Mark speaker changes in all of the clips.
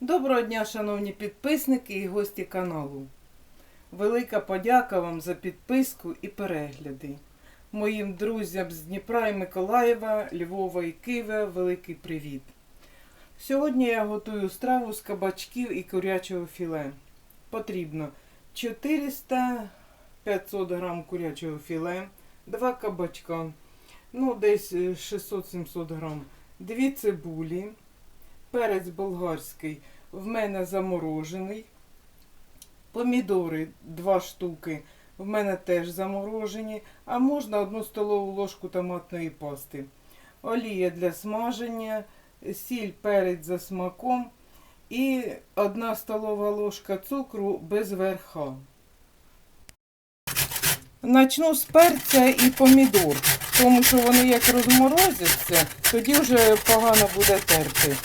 Speaker 1: Доброго дня, шановні підписники і гості каналу. Велика подяка вам за підписку і перегляди. Моїм друзям з Дніпра і Миколаєва, Львова і Києва великий привіт. Сьогодні я готую страву з кабачків і курячого філе. Потрібно 400-500 грам курячого філе, 2 кабачка, ну десь е, 600-700 грам, 2 цибулі, перець болгарський в мене заморожений. Помідори 2 штуки в мене теж заморожені, а можна одну столову ложку томатної пасти. Олія для смаження, сіль, перець за смаком і одна столова ложка цукру без верха. Начну з перця і помідор, тому що вони як розморозяться, тоді вже погано буде терти.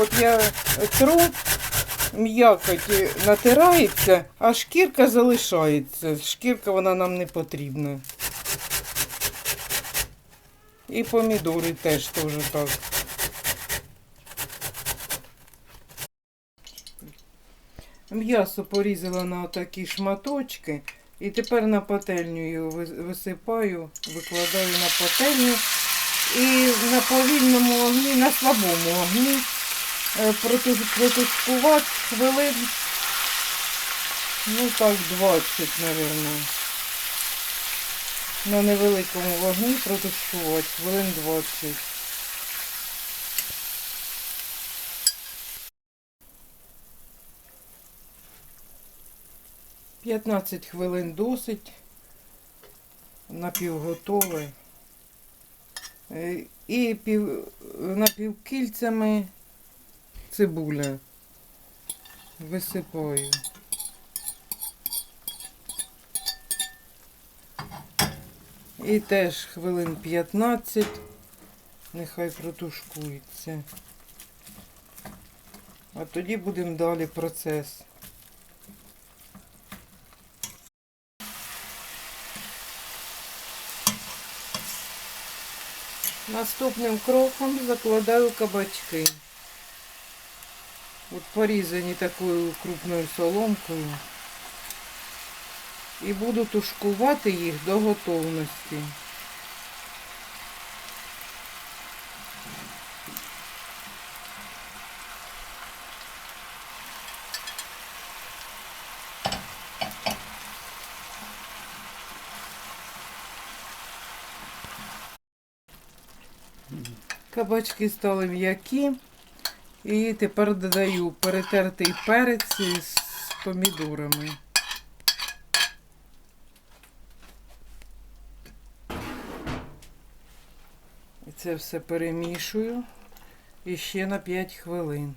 Speaker 1: От я тру, м'якоть натирається, а шкірка залишається. Шкірка вона нам не потрібна. І помідори теж теж так. М'ясо порізала на такі шматочки. І тепер на пательню його висипаю, викладаю на пательню. І на повільному огні, на слабому огні е, протушкувати хвилин, ну так, 20, мабуть. На невеликому вогні протушкувати хвилин 20. П'ятнадцять хвилин досить. Напівготове. Е, І пів, напівкільцями цибуля. Висипаю. І теж хвилин 15. Нехай протушкується. А тоді будемо далі процес. Наступним кроком закладаю кабачки. От порізані такою крупною соломкою. І буду тушкувати їх до готовності. Кабачки стали м'які. І тепер додаю перетертий перець з помідорами. І це все перемішую. І ще на 5 хвилин.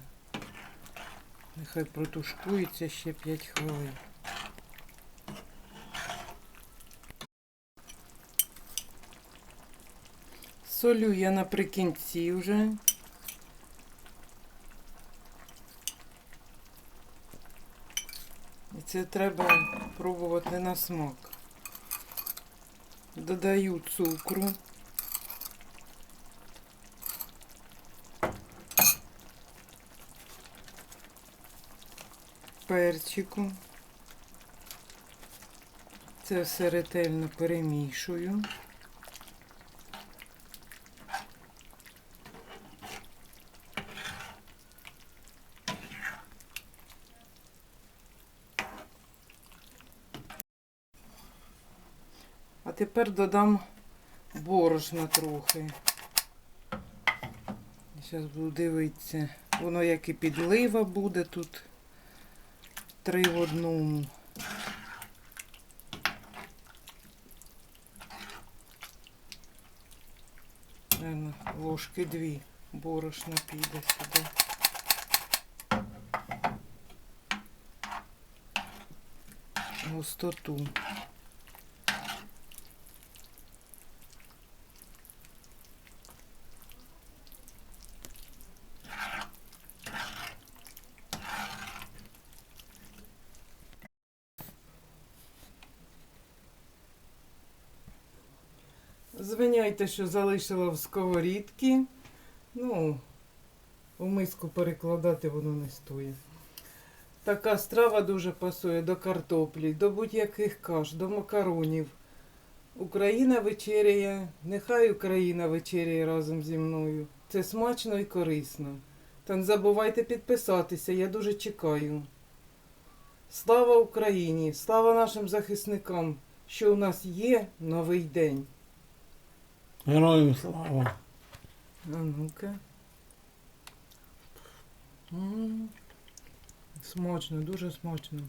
Speaker 1: Нехай протушкується ще 5 хвилин. Солю я наприкінці вже. Це треба пробувати на смак. Додаю цукру. Перчику. Це все ретельно перемішую. А тепер додам борошна трохи. Зараз буду дивитися. Воно як і підлива буде тут. Три в одному. Ложки дві борошна піде сюди. Густоту. Звиняйте, що залишила в сковорідці. Ну, У миску перекладати воно не стоїть. Така страва дуже пасує до картоплі, до будь-яких каш, до макаронів. Україна вечеряє, нехай Україна вечеряє разом зі мною. Це смачно і корисно. Та не забувайте підписатися, я дуже чекаю. Слава Україні! Слава нашим захисникам, що у нас є новий день.
Speaker 2: Героям слава.
Speaker 1: А ну-ка. М, Смачно, дуже смачно.